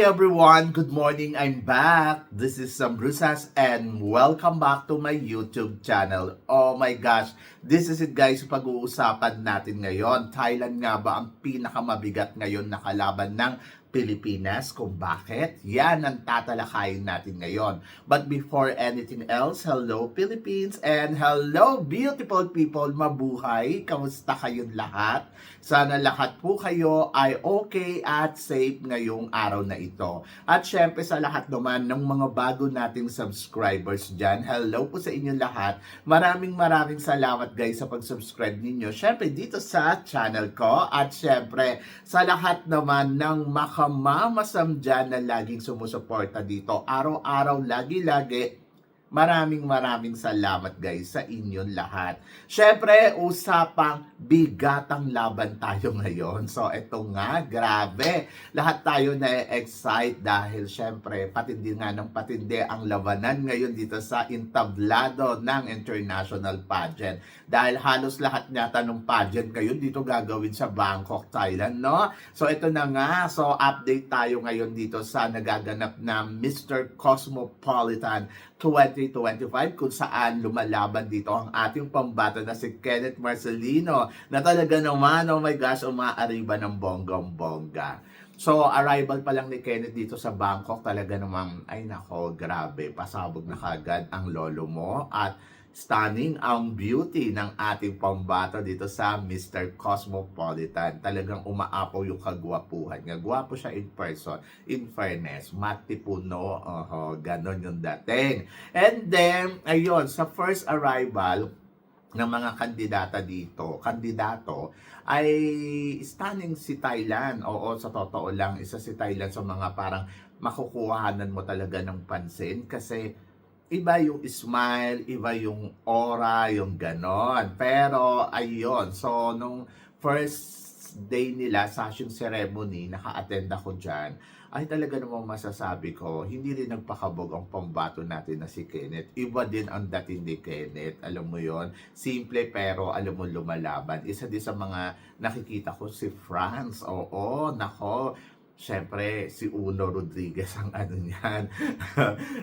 Everyone! Good morning! I'm back! This is Sam Brusas and welcome back to my YouTube channel. Oh my gosh! This is it guys, pag-uusapan natin ngayon. Thailand nga ba ang pinakamabigat ngayon na kalaban ng Pilipinas? Kung bakit? Yan ang tatalakayin natin ngayon. But before anything else, hello Philippines and hello beautiful people! Mabuhay! Kamusta kayong lahat? Sana lahat po kayo ay okay at safe ngayong araw na ito. At syempre sa lahat naman ng mga bago nating subscribers dyan, hello po sa inyo lahat. Maraming maraming salamat guys sa pag-subscribe ninyo. Syempre dito sa channel ko at syempre sa lahat naman ng makamamasam dyan na laging sumusuporta dito. Araw-araw, lagi-lagi, Maraming maraming salamat guys sa inyong lahat. Syempre, usapang bigatang laban tayo ngayon. So, ito nga, grabe. Lahat tayo na-excite dahil syempre, patindi nga ng patindi ang labanan ngayon dito sa entablado ng international pageant. Dahil halos lahat yata ng pageant ngayon dito gagawin sa Bangkok, Thailand, no? So, ito na nga. So, update tayo ngayon dito sa nagaganap na Mr. Cosmopolitan 2025 kung saan lumalaban dito ang ating pambato na si Kenneth Marcelino na talaga naman, oh my gosh, umaariba ng bonggang-bongga. So, arrival pa lang ni Kenneth dito sa Bangkok, talaga namang, ay nako, grabe, pasabog na kagad ang lolo mo at stunning ang beauty ng ating pambato dito sa Mr. Cosmopolitan. Talagang umaapaw yung kagwapuhan niya. Gwapo siya in person. In fairness, matipuno. Oho, ganon yung dating. And then, ayun, sa first arrival, ng mga kandidata dito, kandidato, ay stunning si Thailand. Oo, sa totoo lang, isa si Thailand sa mga parang makukuhanan mo talaga ng pansin kasi iba yung smile, iba yung aura, yung ganon. Pero, ayun. So, nung first day nila, session ceremony, naka-attend ako dyan, ay talaga namang masasabi ko, hindi rin nagpakabog ang pambato natin na si Kenneth. Iba din ang dating ni Kenneth. Alam mo yon Simple pero alam mo lumalaban. Isa din sa mga nakikita ko si Franz. Oo, nako. Siyempre, si Uno Rodriguez ang ano niyan.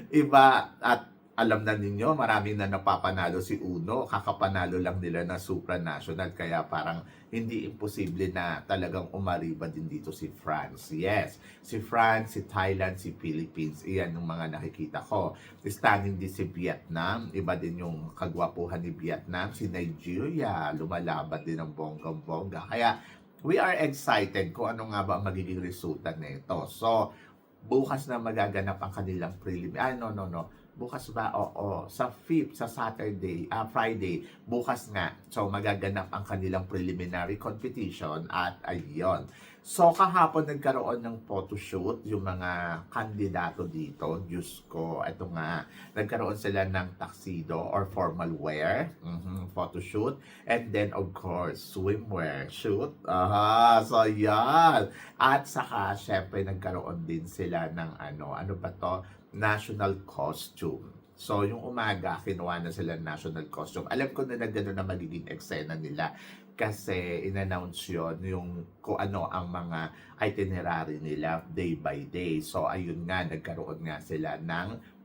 Iba at alam na ninyo, marami na napapanalo si Uno. Kakapanalo lang nila na supranational. Kaya parang hindi imposible na talagang umariba din dito si France. Yes, si France, si Thailand, si Philippines. Iyan yung mga nakikita ko. Standing din si Vietnam. Iba din yung kagwapuhan ni Vietnam. Si Nigeria, lumalaban din ng bonggang-bongga. Kaya we are excited kung ano nga ba ang magiging resulta nito. So, bukas na magaganap ang kanilang prelim. Ah, no, no, no Bukas ba? Oo. Sa 5th, sa Saturday, ah, Friday, bukas nga. So, magaganap ang kanilang preliminary competition at ayyon. So, kahapon nagkaroon ng photoshoot yung mga kandidato dito. Diyos ko, ito nga. Nagkaroon sila ng tuxedo or formal wear. Mm-hmm, photoshoot. And then, of course, swimwear shoot. Aha, so yan. At saka, syempre, nagkaroon din sila ng ano, ano ba to? National costume. So, yung umaga, kinuha na sila national costume. Alam ko na na gano'n na magiging eksena nila kasi in-announce yun yung kung ano ang mga itinerary nila day by day. So, ayun nga, nagkaroon nga sila ng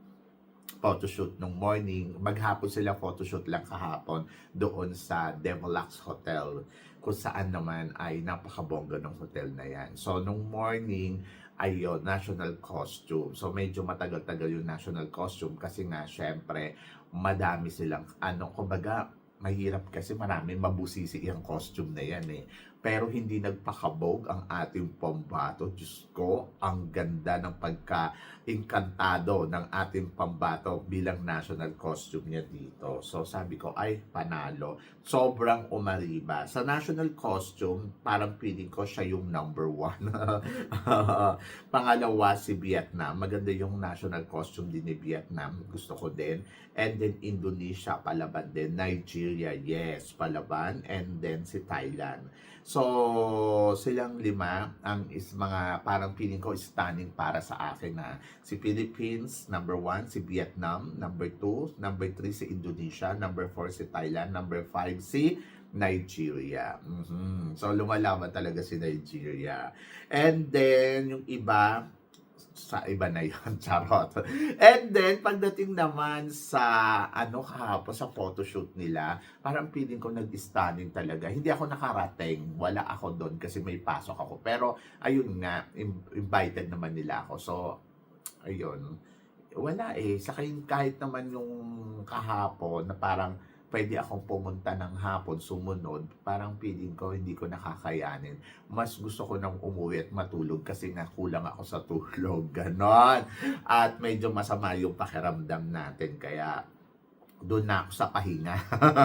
photoshoot nung morning. Maghapon sila photoshoot lang kahapon doon sa Devilax Hotel kung saan naman ay napakabongga ng hotel na yan. So, nung morning, ayun, national costume. So, medyo matagal-tagal yung national costume kasi nga, syempre, madami silang, ano, kumbaga, mahirap kasi marami mabusisi yung costume na yan eh. Pero hindi nagpakabog ang ating pambato. Diyos ko, ang ganda ng pagka-inkantado ng ating pambato bilang national costume niya dito. So sabi ko, ay panalo. Sobrang umariba. Sa national costume, parang feeling ko siya yung number one. Pangalawa, si Vietnam. Maganda yung national costume din ni Vietnam. Gusto ko din. And then Indonesia, palaban din. Nigeria, yes, palaban. And then si Thailand. So, silang lima ang is mga parang feeling ko stunning para sa akin na si Philippines, number one, si Vietnam, number two, number three, si Indonesia, number four, si Thailand, number five, si Nigeria. Mhm. So, lumalaban talaga si Nigeria. And then, yung iba, sa iba na yun, charot. And then, pagdating naman sa, ano kahapon, sa photoshoot nila, parang feeling ko nag-stunning talaga. Hindi ako nakarating, wala ako doon kasi may pasok ako. Pero, ayun nga, invited naman nila ako. So, ayun, wala eh. Sa kahit, kahit naman yung kahapon na parang pwede akong pumunta ng hapon, sumunod, parang feeling ko hindi ko nakakayanin. Mas gusto ko nang umuwi at matulog kasi nga kulang ako sa tulog. Ganon. At medyo masama yung pakiramdam natin. Kaya doon na ako sa pahinga.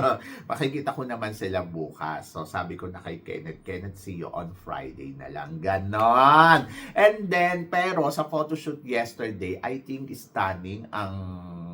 Makikita ko naman sila bukas. So sabi ko na kay Kenneth, Kenneth, see you on Friday na lang. Ganon. And then, pero sa photoshoot yesterday, I think stunning ang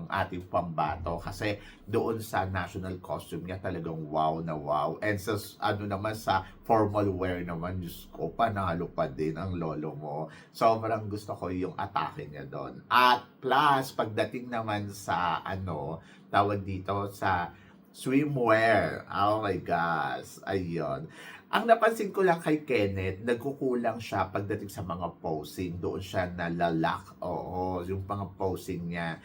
ating pambato kasi doon sa national costume niya talagang wow na wow. And sa ano naman sa formal wear naman, Diyos ko, panalo pa din ang lolo mo. Sobrang gusto ko yung atake niya doon. At plus, pagdating naman sa ano, tawag dito sa swimwear. Oh my gosh. Ayun. Ang napansin ko lang kay Kenneth, nagkukulang siya pagdating sa mga posing. Doon siya nalalak. Oo, yung mga posing niya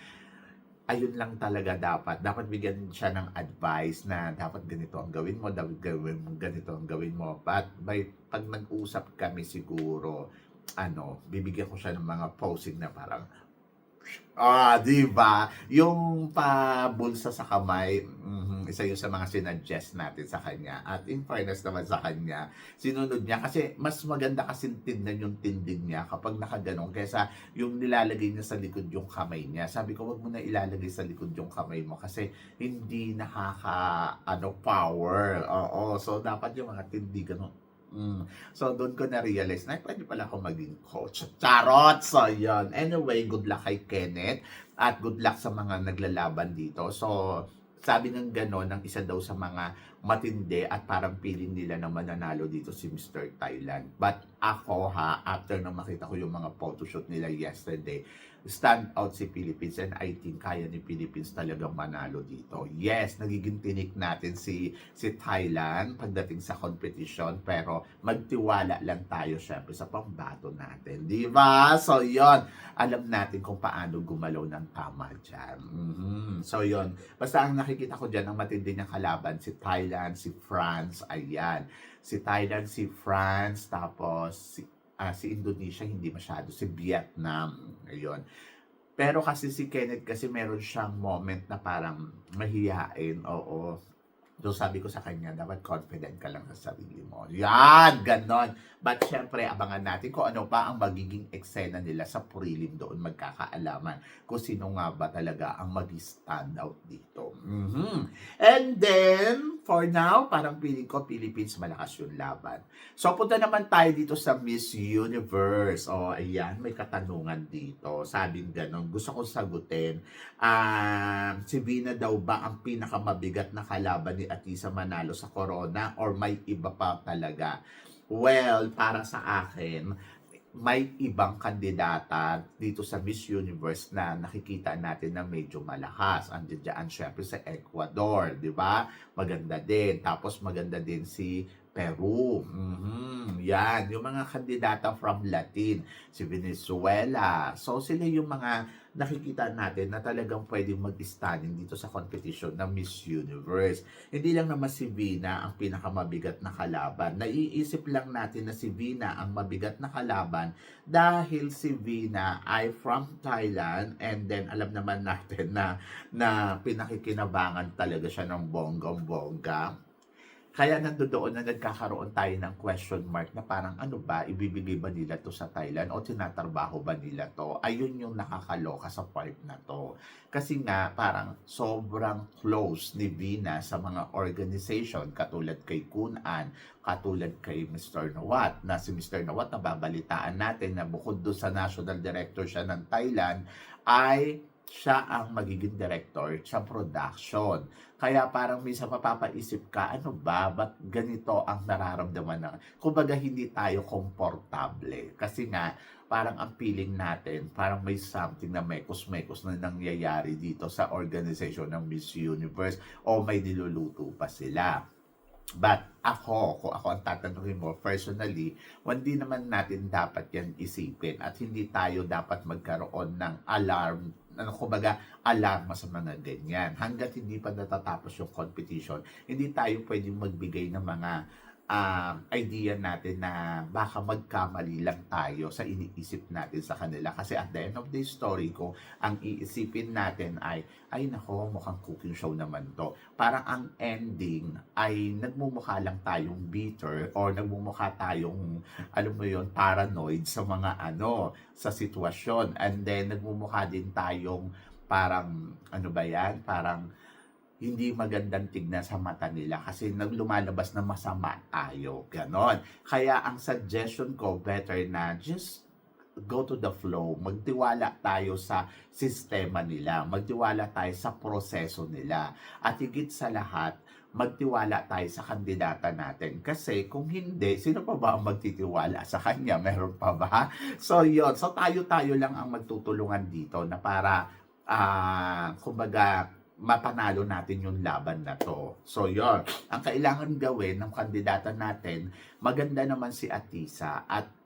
ayun lang talaga dapat. Dapat bigyan siya ng advice na dapat ganito ang gawin mo, dapat gawin mo, ganito ang gawin mo. But by, pag nag-usap kami siguro, ano, bibigyan ko siya ng mga posing na parang, ah, di ba? Yung pabulsa sa kamay, mhm, isa yun sa mga sinadjust natin sa kanya. At in fairness naman sa kanya, sinunod niya kasi mas maganda kasi tignan yung tindig niya kapag nakaganon kaysa yung nilalagay niya sa likod yung kamay niya. Sabi ko, wag mo na ilalagay sa likod yung kamay mo kasi hindi nakaka ano power. Oo, so dapat yung mga tindigan mo Mm. So, doon ko na-realize na pwede pala ako maging coach. Charot! So, yun. Anyway, good luck kay Kenneth at good luck sa mga naglalaban dito. So, sabi ng gano'n, ng isa daw sa mga matindi at parang feeling nila na mananalo dito si Mr. Thailand. But ako ha, after na makita ko yung mga photoshoot nila yesterday, stand out si Philippines and I think kaya ni Philippines talagang manalo dito. Yes, nagiging tinik natin si si Thailand pagdating sa competition pero magtiwala lang tayo syempre sa pambato natin. Di ba? So yon alam natin kung paano gumalaw ng tama dyan. Mhm. So yon basta ang nakikita ko dyan ang matindi niyang kalaban si Thailand, si France, ayan. Si Thailand, si France, tapos si ah, si Indonesia hindi masyado, si Vietnam, ayun. Pero kasi si Kenneth kasi meron siyang moment na parang mahihain, oo. So sabi ko sa kanya, dapat confident ka lang sa sarili mo. Yan, ganon. But syempre, abangan natin kung ano pa ang magiging eksena nila sa prelim doon magkakaalaman kung sino nga ba talaga ang mag-stand out dito. Mhm. And then, for now, parang feeling ko Philippines malakas yung laban. So, punta naman tayo dito sa Miss Universe. O, oh, ayan, may katanungan dito. Sabing ganon, gusto ko sagutin. Ah, si Vina daw ba ang pinakamabigat na kalaban ni Atisa Manalo sa Corona or may iba pa talaga? Well, para sa akin, may ibang kandidata dito sa Miss Universe na nakikita natin na medyo malakas. Andiyan dyan, syempre sa Ecuador, di ba? Maganda din. Tapos maganda din si Peru. Mhm. Yan, yung mga kandidata from Latin, si Venezuela. So sila yung mga nakikita natin na talagang pwedeng mag-standing dito sa competition ng Miss Universe. Hindi lang naman si Vina ang pinakamabigat na kalaban. Naiisip lang natin na si Vina ang mabigat na kalaban dahil si Vina ay from Thailand and then alam naman natin na na pinakikinabangan talaga siya ng bonggang-bongga. Kaya nandoon na nagkakaroon tayo ng question mark na parang ano ba, ibibigay ba nila to sa Thailand o tinatrabaho ba nila to? Ayun yung nakakaloka sa part na to. Kasi nga parang sobrang close ni Vina sa mga organization katulad kay Kunan, katulad kay Mr. Nawat, na si Mr. Nawat nababalitaan natin na bukod doon sa national director siya ng Thailand ay siya ang magiging director sa production. Kaya parang minsan mapapaisip ka, ano ba, ba't ganito ang nararamdaman na, kumbaga hindi tayo komportable. Kasi nga, parang ang feeling natin, parang may something na mekos-mekos na nangyayari dito sa organization ng Miss Universe o may niluluto pa sila. But ako, kung ako ang tatanungin mo, personally, hindi naman natin dapat yan isipin at hindi tayo dapat magkaroon ng alarm, ano kumbaga, alarma sa mga ganyan. Hanggat hindi pa natatapos yung competition, hindi tayo pwedeng magbigay ng mga um, idea natin na baka magkamali lang tayo sa iniisip natin sa kanila. Kasi at the end of the story ko, ang iisipin natin ay, ay nako, mukhang cooking show naman to. Parang ang ending ay nagmumukha lang tayong bitter or nagmumukha tayong, alam mo yon paranoid sa mga ano, sa sitwasyon. And then, nagmumukha din tayong parang, ano ba yan, parang hindi magandang tignan sa mata nila kasi naglumalabas na masama tayo. Ganon. Kaya ang suggestion ko, better na just go to the flow. Magtiwala tayo sa sistema nila. Magtiwala tayo sa proseso nila. At higit sa lahat, magtiwala tayo sa kandidata natin. Kasi kung hindi, sino pa ba ang magtitiwala sa kanya? Meron pa ba? So, yon So, tayo-tayo lang ang magtutulungan dito na para, ah, kumbaga, mapanalo natin yung laban na to. So, yon Ang kailangan gawin ng kandidata natin, maganda naman si Atisa at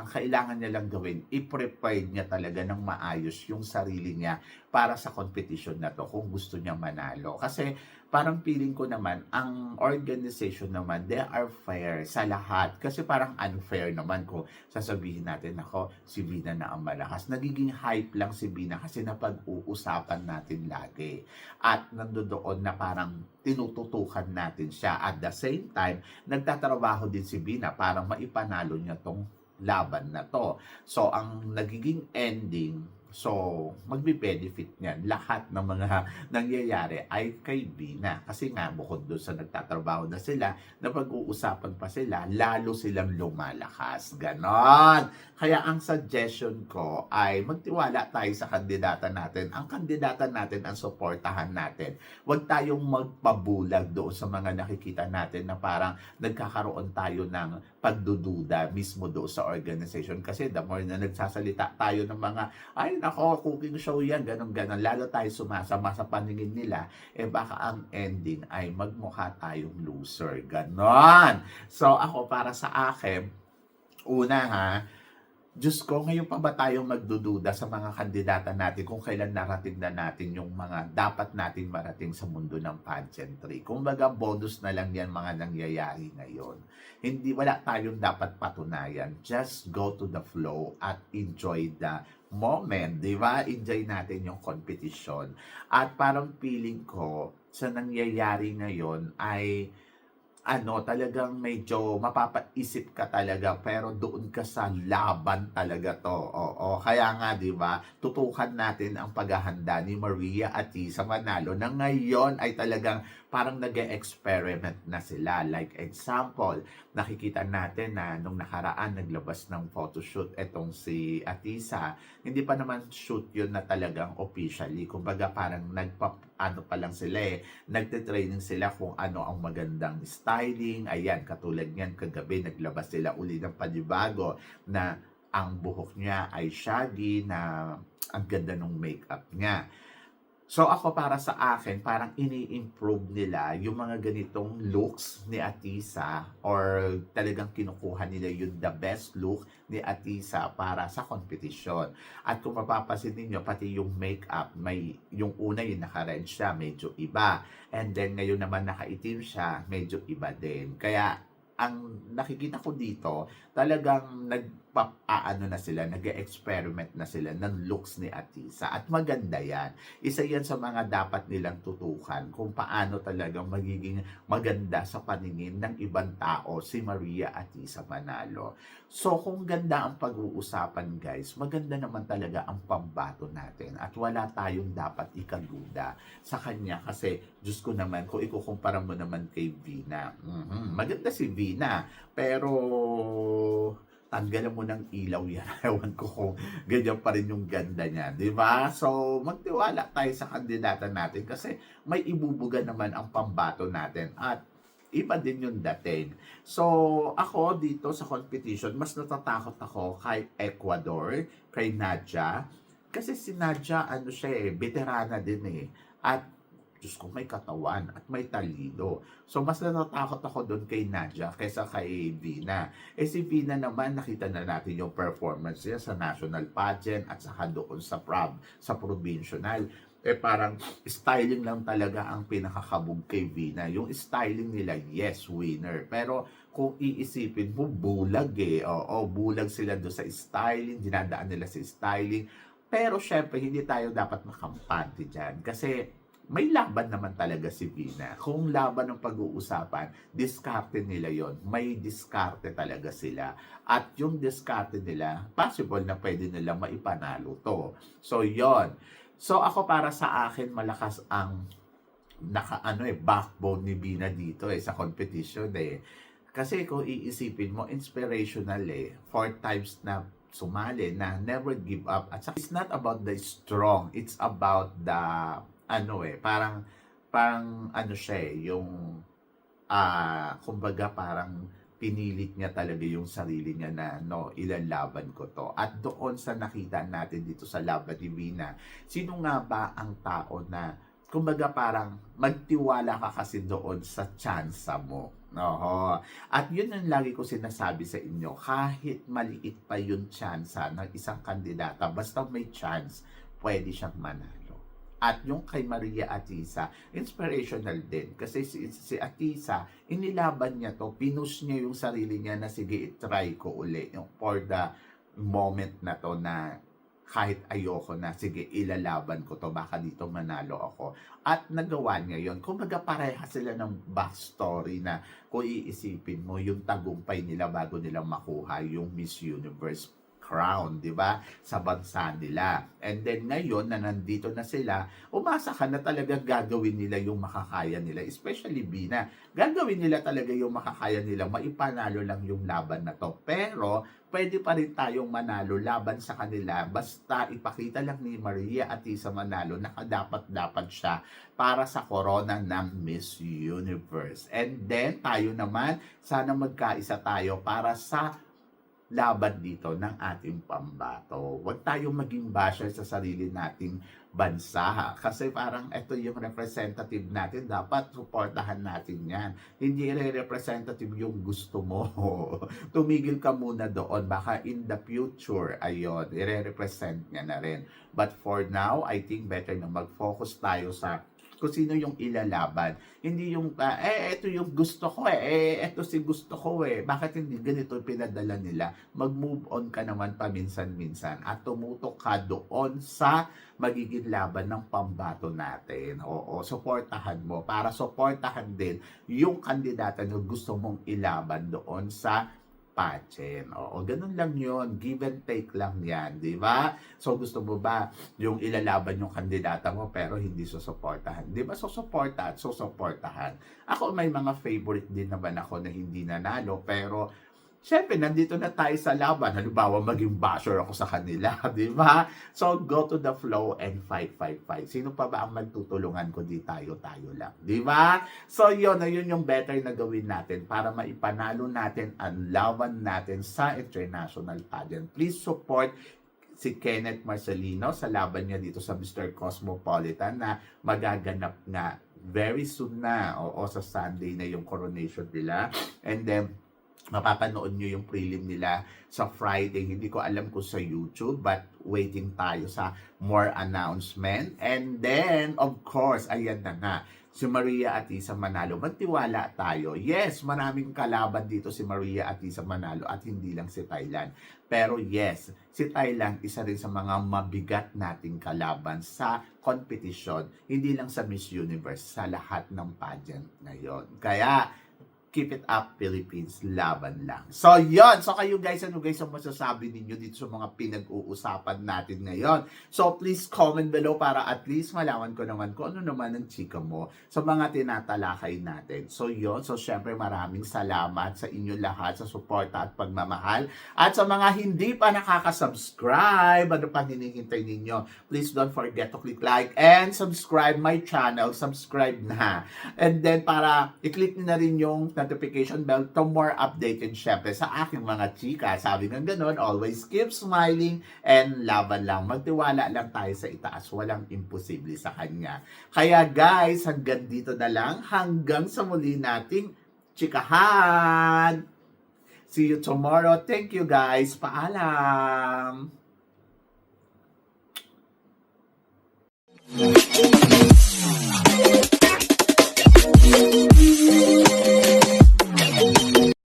ang kailangan niya lang gawin, i-prepare niya talaga ng maayos yung sarili niya para sa competition na to kung gusto niya manalo. Kasi parang feeling ko naman, ang organization naman, they are fair sa lahat. Kasi parang unfair naman kung sasabihin natin, ako, si Bina na ang malakas. Nagiging hype lang si Bina kasi napag-uusapan natin lagi. At nandoon na parang tinututukan natin siya. At the same time, nagtatrabaho din si Bina para maipanalo niya tong laban na to. So, ang nagiging ending, so, magbe-benefit niyan. Lahat ng mga nangyayari ay kay Bina. Kasi nga, bukod doon sa nagtatrabaho na sila, na pag-uusapan pa sila, lalo silang lumalakas. Ganon. Kaya ang suggestion ko ay magtiwala tayo sa kandidata natin. Ang kandidata natin ang suportahan natin. Huwag tayong magpabulag doon sa mga nakikita natin na parang nagkakaroon tayo ng pagdududa mismo doon sa organization. Kasi the more na nagsasalita tayo ng mga, ay nako, cooking show yan, ganun ganon Lalo tayo sumasama sa paningin nila, eh baka ang ending ay magmukha tayong loser. Ganon. So ako para sa akin, una ha, Diyos ko, ngayon pa ba tayong magdududa sa mga kandidata natin kung kailan narating na natin yung mga dapat natin marating sa mundo ng pageantry? Kung baga, bonus na lang yan mga nangyayari ngayon. Hindi, wala tayong dapat patunayan. Just go to the flow at enjoy the moment, di ba? Enjoy natin yung competition. At parang feeling ko, sa nangyayari ngayon ay ano, talagang medyo mapapaisip ka talaga pero doon ka sa laban talaga to. Oo, kaya nga 'di ba? Tutukan natin ang paghahanda ni Maria at sa Manalo na ngayon ay talagang parang nag experiment na sila. Like example, nakikita natin na nung nakaraan naglabas ng photoshoot etong si Atisa. Hindi pa naman shoot yun na talagang officially. Kumbaga parang nagpa ano pa lang sila eh, nagte-training sila kung ano ang magandang styling. Ayan, katulad niyan, kagabi naglabas sila uli ng panibago na ang buhok niya ay shaggy na ang ganda ng makeup niya. So ako para sa akin, parang ini-improve nila yung mga ganitong looks ni Atisa or talagang kinukuha nila yung the best look ni Atisa para sa competition. At kung mapapasin ninyo, pati yung makeup, may, yung una yung naka-red siya, medyo iba. And then ngayon naman nakaitim siya, medyo iba din. Kaya ang nakikita ko dito, talagang nagpapaano na sila, nag-experiment na sila ng looks ni Atisa. At maganda yan. Isa yan sa mga dapat nilang tutukan kung paano talagang magiging maganda sa paningin ng ibang tao si Maria Atisa Manalo. So kung ganda ang pag-uusapan guys, maganda naman talaga ang pambato natin at wala tayong dapat ikaduda sa kanya kasi Diyos ko naman, kung ikukumpara mo naman kay Vina, mhm, maganda si Vina, pero tanggalan mo ng ilaw yan. Ewan ko kung ganyan pa rin yung ganda niya. Di ba? So, magtiwala tayo sa kandidata natin kasi may ibubuga naman ang pambato natin at iba din yung dating. So, ako dito sa competition, mas natatakot ako kay Ecuador, kay Nadja. Kasi si Nadja, ano siya eh, veterana din eh. At Diyos ko, may katawan at may talino. So, mas natatakot ako doon kay Nadia kaysa kay Vina. Eh si Vina naman, nakita na natin yung performance niya sa national pageant at saka doon sa prob, sa provincial. Eh parang styling lang talaga ang pinakakabog kay Vina. Yung styling nila, yes, winner. Pero kung iisipin mo, bulag eh. Oo, bulag sila doon sa styling, dinadaan nila sa styling. Pero syempre, hindi tayo dapat makampante dyan. Kasi may laban naman talaga si Vina. Kung laban ng pag-uusapan, diskarte nila yon. May diskarte talaga sila. At yung diskarte nila, possible na pwede nila maipanalo to. So, yon. So, ako para sa akin, malakas ang naka ano eh backbone ni Bina dito eh sa competition eh kasi kung iisipin mo inspirational eh four times na sumali na never give up at saka it's not about the strong it's about the ano eh parang parang ano siya eh yung ah kumbaga parang pinilit niya talaga yung sarili niya na no ilalaban ko to at doon sa nakita natin dito sa laban ni Vina sino nga ba ang tao na kumbaga parang magtiwala ka kasi doon sa tsansa mo. Oho. At yun ang lagi ko sinasabi sa inyo, kahit maliit pa yung tsansa ng isang kandidata, basta may chance, pwede siyang manalo. At yung kay Maria Atisa, inspirational din. Kasi si, si Atisa, inilaban niya to, pinush niya yung sarili niya na sige, try ko uli. Yung for the moment na to na kahit ayoko na, sige, ilalaban ko to, baka dito manalo ako. At nagawa niya yon Kumbaga pareha sila ng backstory na kung iisipin mo, yung tagumpay nila bago nila makuha yung Miss Universe crown, di ba? Sa bansa nila. And then ngayon na nandito na sila, umasa ka na talaga gagawin nila yung makakaya nila. Especially Bina. Gagawin nila talaga yung makakaya nila. Maipanalo lang yung laban na to. Pero, pwede pa rin tayong manalo laban sa kanila. Basta ipakita lang ni Maria at Isa Manalo na dapat-dapat siya para sa corona ng Miss Universe. And then, tayo naman, sana magkaisa tayo para sa laban dito ng ating pambato. Huwag tayong maging basher sa sarili nating bansa. Kasi parang ito yung representative natin. Dapat supportahan natin yan. Hindi re-representative yung gusto mo. Tumigil ka muna doon. Baka in the future, ayon, i-represent niya na rin. But for now, I think better na mag-focus tayo sa kung sino yung ilalaban. Hindi yung, ah, eh, ito yung gusto ko eh, eh, ito si gusto ko eh. Bakit hindi ganito pinadala nila? Mag-move on ka naman paminsan-minsan at tumutok ka doon sa magiging laban ng pambato natin. Oo, suportahan mo para suportahan din yung kandidata na gusto mong ilaban doon sa pageant. Oo, ganun lang yon Give and take lang yan, di ba? So, gusto mo ba yung ilalaban yung kandidata mo pero hindi susuportahan? Di ba? Susuporta at susuportahan. Ako may mga favorite din naman ako na hindi nanalo pero Siyempre, nandito na tayo sa laban. Halimbawa, maging basher ako sa kanila, di ba? So, go to the flow and fight, fight, fight. Sino pa ba ang magtutulungan ko di tayo, tayo lang, di ba? So, yun na yun yung better na gawin natin para maipanalo natin ang laban natin sa international pageant. Please support si Kenneth Marcelino sa laban niya dito sa Mr. Cosmopolitan na magaganap nga very soon na o, sa Sunday na yung coronation nila. And then, mapapanood nyo yung prelim nila sa Friday. Hindi ko alam kung sa YouTube, but waiting tayo sa more announcement. And then, of course, ayan na nga, si Maria at Isa Manalo. Magtiwala tayo. Yes, maraming kalaban dito si Maria at Isa Manalo at hindi lang si Thailand. Pero yes, si Thailand isa rin sa mga mabigat nating kalaban sa competition. Hindi lang sa Miss Universe, sa lahat ng pageant ngayon. Kaya, keep it up Philippines, laban lang. So, yon So, kayo guys, ano guys ang masasabi ninyo dito sa mga pinag-uusapan natin ngayon? So, please comment below para at least malaman ko naman kung ano naman ang chika mo sa mga tinatalakay natin. So, yon So, syempre maraming salamat sa inyo lahat sa suporta at pagmamahal. At sa mga hindi pa nakaka-subscribe, ano pang hinihintay ninyo? Please don't forget to click like and subscribe my channel. Subscribe na. And then, para i-click na rin yung notification bell to more updated syempre sa aking mga chika. Sabi ng ganun, always keep smiling and laban lang. Magtiwala lang tayo sa itaas. Walang imposible sa kanya. Kaya guys, hanggang dito na lang. Hanggang sa muli nating chikahan. See you tomorrow. Thank you guys. Paalam. Thank you.